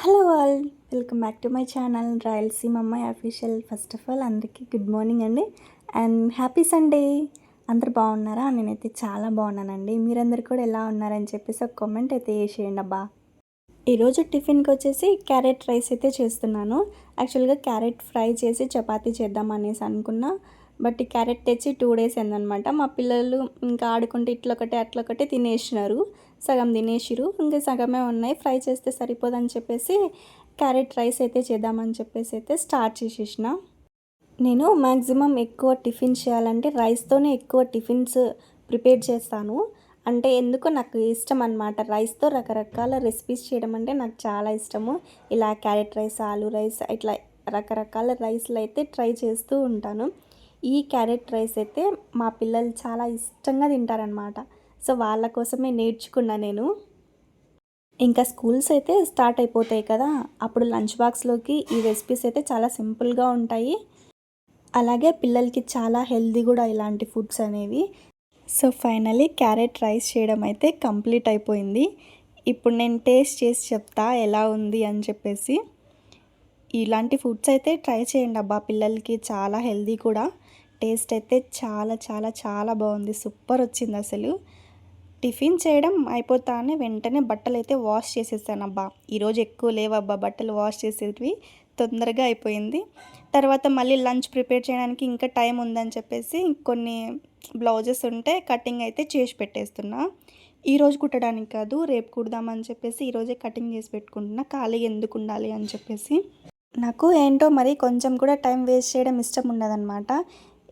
Hello all welcome back to my channel Rayalaseema అమ్మాయి official first of all అందరికీ good morning అండి. And happy Sunday అందరు బాగున్నారా? నేనైతే చాలా బాగున్నానండి. మీరందరు కూడా ఎలా ఉన్నారని చెప్పేసి ఒక కామెంట్ అయితే వేసేయండి అబ్బా. ఈరోజు టిఫిన్కి వచ్చేసి క్యారెట్ రైస్ అయితే చేస్తున్నాను. యాక్చువల్గా క్యారెట్ ఫ్రై చేసి చపాతీ చేద్దాం అనేసి అనుకున్నా. బట్ ఈ క్యారెట్ తెచ్చి టూ డేస్ అయిందనమాట. మా పిల్లలు ఇంకా ఆడుకుంటే ఇట్లొకటి అట్లొకటి తినేసినారు. సగం తినేసిరు. ఇంకా సగమే ఉన్నాయి. ఫ్రై చేస్తే సరిపోదని చెప్పేసి క్యారెట్ రైస్ అయితే చేద్దామని చెప్పేసి అయితే స్టార్ట్ చేసేసిన. నేను మ్యాక్సిమం ఎక్కువ టిఫిన్ చేయాలంటే రైస్తోనే ఎక్కువ టిఫిన్స్ ప్రిపేర్ చేస్తాను. అంటే ఎందుకో నాకు ఇష్టం అనమాట రైస్తో రకరకాల రెసిపీస్ చేయడం అంటే నాకు చాలా ఇష్టము. ఇలా క్యారెట్ రైస్ ఆలూ రైస్ ఇట్లా రకరకాల రైస్లు అయితే ట్రై చేస్తూ ఉంటాను. ఈ క్యారెట్ రైస్ అయితే మా పిల్లలు చాలా ఇష్టంగా తింటారనమాట సో వాళ్ళ కోసమే నేర్చుకున్నా నేను. ఇంకా స్కూల్స్ అయితే స్టార్ట్ అయిపోతాయి కదా అప్పుడు లంచ్ బాక్స్లోకి ఈ రెసిపీస్ అయితే చాలా సింపుల్గా ఉంటాయి. అలాగే పిల్లలకి చాలా హెల్దీ కూడా ఇలాంటి ఫుడ్స్ అనేవి. సో ఫైనలీ క్యారెట్ రైస్ చేయడం అయితే కంప్లీట్ అయిపోయింది. ఇప్పుడు నేను టేస్ట్ చేసి చెప్తా ఎలా ఉంది అని చెప్పేసి. ఇలాంటి ఫుడ్స్ అయితే ట్రై చేయండి అబ్బా. పిల్లలకి చాలా హెల్దీ కూడా. టేస్ట్ అయితే చాలా చాలా చాలా బాగుంది. సూపర్ వచ్చింది అసలు. టిఫిన్ చేయడం అయిపోతానే వెంటనే బట్టలు అయితే వాష్ చేసేసాను అబ్బా. ఈరోజు ఎక్కువ లేవబ్బా బట్టలు వాష్ చేసేవి తొందరగా అయిపోయింది. తర్వాత మళ్ళీ లంచ్ ప్రిపేర్ చేయడానికి ఇంకా టైం ఉందని చెప్పేసి కొన్ని బ్లౌజెస్ ఉంటే కటింగ్ అయితే చేసి పెట్టేస్తున్నా. ఈరోజు కుట్టడానికి కాదు రేపు కుడదామని చెప్పేసి ఈరోజే కటింగ్ చేసి పెట్టుకుంటున్నా. ఖాళీ ఎందుకు ఉండాలి అని చెప్పేసి. నాకు ఏంటో మరి కొంచెం కూడా టైం వేస్ట్ చేయడం ఇష్టం ఉండదన్నమాట.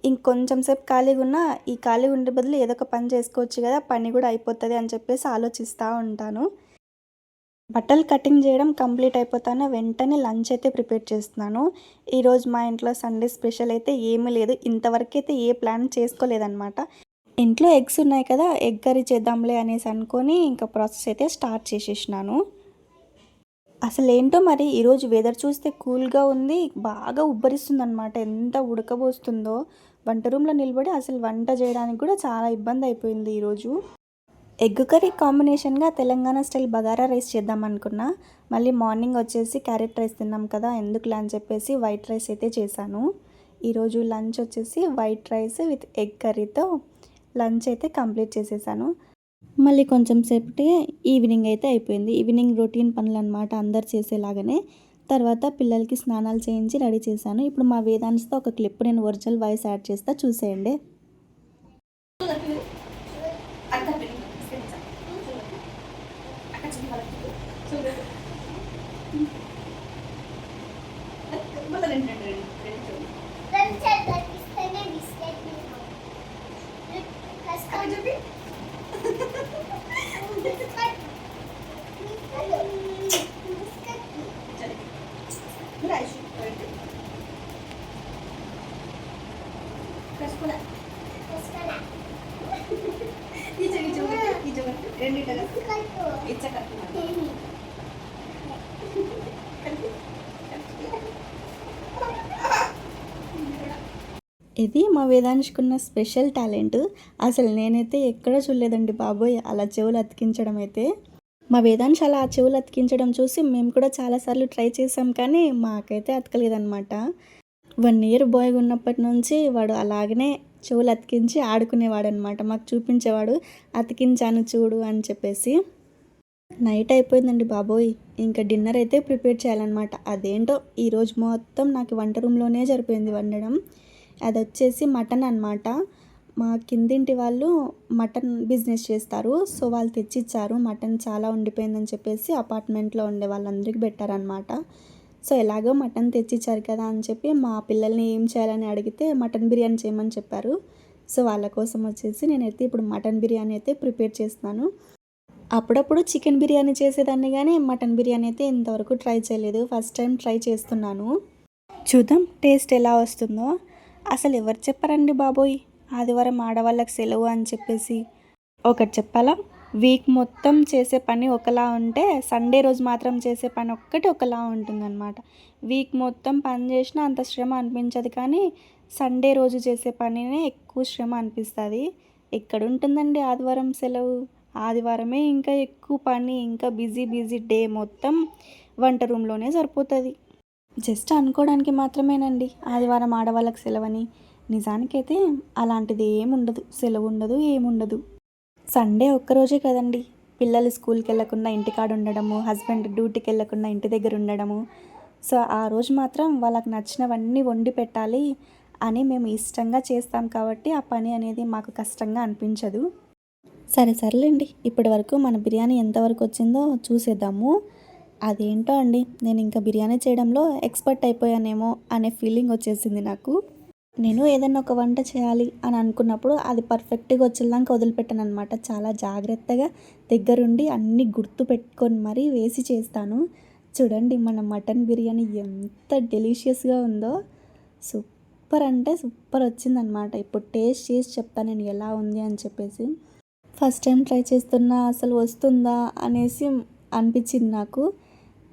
ఇంకొంచెం సేపు ఖాళీగా ఉన్నా ఈ ఖాళీగా ఉండే బదులు ఏదో ఒక పని చేసుకోవచ్చు కదా పని కూడా అయిపోతుంది అని చెప్పేసి ఆలోచిస్తూ ఉంటాను. బట్టలు కటింగ్ చేయడం కంప్లీట్ అయిపోతానే వెంటనే లంచ్ అయితే ప్రిపేర్ చేస్తున్నాను. ఈరోజు మా ఇంట్లో సండే స్పెషల్ అయితే ఏమీ లేదు. ఇంతవరకు అయితే ఏ ప్లాన్ చేసుకోలేదన్నమాట. ఇంట్లో ఎగ్స్ ఉన్నాయి కదా ఎగ్ కర్రీ చేద్దాంలే అనేసి అనుకొని ఇంకా ప్రాసెస్ అయితే స్టార్ట్ చేసేసినాను. అసలు ఏంటో మరి ఈరోజు వెదర్ చూస్తే కూల్గా ఉంది బాగా ఉబ్బరిస్తుంది అనమాట ఎంత ఉడకబోస్తుందో. వంట రూమ్లో నిలబడి అసలు వంట చేయడానికి కూడా చాలా ఇబ్బంది అయిపోయింది ఈరోజు ఎగ్ కర్రీ కాంబినేషన్గా తెలంగాణ స్టైల్ బగారా రైస్ చేద్దాం అనుకున్నా. మళ్ళీ మార్నింగ్ వచ్చేసి క్యారెట్ రైస్ తిన్నాం కదా ఎందుకులే అని చెప్పేసి వైట్ రైస్ అయితే చేశాను. ఈరోజు లంచ్ వచ్చేసి వైట్ రైస్ విత్ ఎగ్ కర్రీతో లంచ్ అయితే కంప్లీట్ చేసేసాను. మళ్ళీ కొంచెం సేపటి ఈవినింగ్ అయితే అయిపోయింది. ఈవినింగ్ రొటీన్ పనులు అనమాట అందరు చేసేలాగానే. తర్వాత పిల్లలకి స్నానాలు చేయించి రెడీ చేశాను. ఇప్పుడు మా వేదాంశతో ఒక క్లిప్ నేను ఒరిజినల్ వాయిస్ యాడ్ చేస్తా చూసేయండి. ఇది మా వేదాంశకున్న స్పెషల్ టాలెంట్. అసలు నేనైతే ఎక్కడ చూడలేదండి బాబోయ్ అలా చెవులు అతికించడం అయితే. మా వేదాంశ అలా ఆ చెవులు అతికించడం చూసి మేము కూడా చాలాసార్లు ట్రై చేసాం కానీ మాకైతే అతకలేదన్నమాట. వన్ ఇయర్ బాయ్ ఉన్నప్పటి నుంచి వాడు అలాగనే చెవులు అతికించి ఆడుకునేవాడు అనమాట మాకు చూపించేవాడు అతికించాను చూడు అని చెప్పేసి. నైట్ అయిపోయిందండి బాబోయ్. ఇంకా డిన్నర్ అయితే ప్రిపేర్ చేయాలన్నమాట. అదేంటో ఈరోజు మొత్తం నాకు వంట రూమ్లోనే జరిపోయింది వండడం. అది వచ్చేసి మటన్ అనమాట మా కిందింటి వాళ్ళు మటన్ బిజినెస్ చేస్తారు. సో వాళ్ళు తెచ్చిచ్చారు. మటన్ చాలా ఉండిపోయిందని చెప్పేసి అపార్ట్మెంట్లో ఉండే వాళ్ళందరికీ పెట్టారనమాట సో ఎలాగో మటన్ తెచ్చిచ్చారు కదా అని చెప్పి మా పిల్లల్ని ఏం చేయాలని అడిగితే మటన్ బిర్యానీ చేయమని చెప్పారు. సో వాళ్ళ కోసం వచ్చేసి నేనైతే ఇప్పుడు మటన్ బిర్యానీ అయితే ప్రిపేర్ చేస్తున్నాను. అప్పుడప్పుడు చికెన్ బిర్యానీ చేసేదాన్ని కానీ మటన్ బిర్యానీ అయితే ఇంతవరకు ట్రై చేయలేదు. ఫస్ట్ టైం ట్రై చేస్తున్నాను. చూద్దాం టేస్ట్ ఎలా వస్తుందో. అసలు ఎవరు చెప్పారండి బాబోయ్. ఆదివారం ఆడవాళ్ళకి సెలవు అని చెప్పేసి ఒకటి చెప్పాలా? వీక్ మొత్తం చేసే పని ఒకలా ఉంటే సండే రోజు మాత్రం చేసే పని ఒక్కటి ఒకలా ఉంటుందన్నమాట. వీక్ మొత్తం పని చేసినా అంత శ్రమ అనిపించదు కానీ సండే రోజు చేసే పనినే ఎక్కువ శ్రమ అనిపిస్తుంది. ఎక్కడ ఉంటుందండి ఆదివారం సెలవు? ఆదివారమే ఇంకా ఎక్కువ పని ఇంకా బిజీ బిజీ డే మొత్తం వంట రూమ్లోనే సరిపోతుంది. జస్ట్ అనుకోవడానికి మాత్రమేనండి ఆదివారం ఆడవాళ్ళకి సెలవని. నిజానికైతే అలాంటిది ఏముండదు సెలవు ఉండదు ఏముండదు. సండే ఒక్కరోజే కదండి. పిల్లలు స్కూల్కి వెళ్ళకుండా ఇంటికాడ ఉండడము హస్బెండ్ డ్యూటీకి వెళ్ళకుండా ఇంటి దగ్గర ఉండడము. సో ఆ రోజు మాత్రం వాళ్ళకి నచ్చినవన్నీ వండి పెట్టాలి అని మేము ఇష్టంగా చేస్తాం కాబట్టి ఆ పని అనేది మాకు కష్టంగా అనిపించదు. సరే సర్లేండి. ఇప్పటి వరకు మన బిర్యానీ ఎంతవరకు వచ్చిందో చూసేద్దాము. అదేంటో అండి నేను ఇంకా బిర్యానీ చేయడంలో ఎక్స్పర్ట్ అయిపోయానేమో అనే ఫీలింగ్ వచ్చేసింది నాకు. నేను ఏదైనా ఒక వంట చేయాలి అని అనుకున్నప్పుడు అది పర్ఫెక్ట్గా వచ్చేలాగా వదిలిపెట్టాను అనమాట చాలా జాగ్రత్తగా దగ్గరుండి అన్నీ గుర్తు పెట్టుకొని మరీ వేసి చేస్తాను. చూడండి మన మటన్ బిర్యానీ ఎంత డెలిషియస్గా ఉందో. సూపర్ అంటే సూపర్ వచ్చిందనమాట ఇప్పుడు టేస్ట్ చేసి చెప్తాను నేను ఎలా ఉంది అని చెప్పేసి. ఫస్ట్ టైం ట్రై చేస్తున్నా అసలు వస్తుందా అనేసి అనిపించింది నాకు.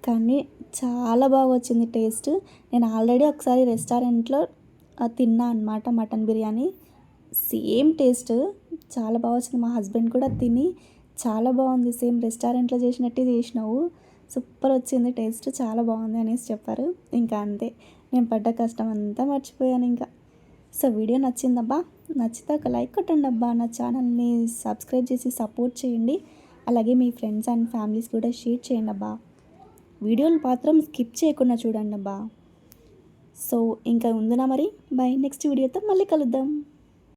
కానీ చాలా బాగా వచ్చింది టేస్ట్ నేను ఆల్రెడీ ఒకసారి రెస్టారెంట్లో తిన్నా అనమాట మటన్ బిర్యానీ. Same taste. చాలా బాగా వచ్చింది. మా హస్బెండ్ కూడా తిని చాలా బాగుంది. సేమ్ రెస్టారెంట్లో చేసినట్టే చేసినావు. సూపర్ వచ్చింది టేస్ట్. చాలా బాగుంది అనేసి చెప్పారు. ఇంకా అంతే. నేను పడ్డ కష్టం అంతా మర్చిపోయాను ఇంకా. సో వీడియో నచ్చిందబ్బా? నచ్చితే ఒక లైక్ కొట్టండి అబ్బా. నా ఛానల్ని సబ్స్క్రైబ్ చేసి సపోర్ట్ చేయండి. అలాగే మీ ఫ్రెండ్స్ అండ్ ఫ్యామిలీస్ కూడా షేర్ చేయండి అబ్బా. వీడియోలు మాత్రం స్కిప్ చేయకుండా చూడండి అబ్బా. సో ఇంకా ఉందినా మరి? బై నెక్స్ట్ వీడియోతో మళ్ళీ కలుద్దాం.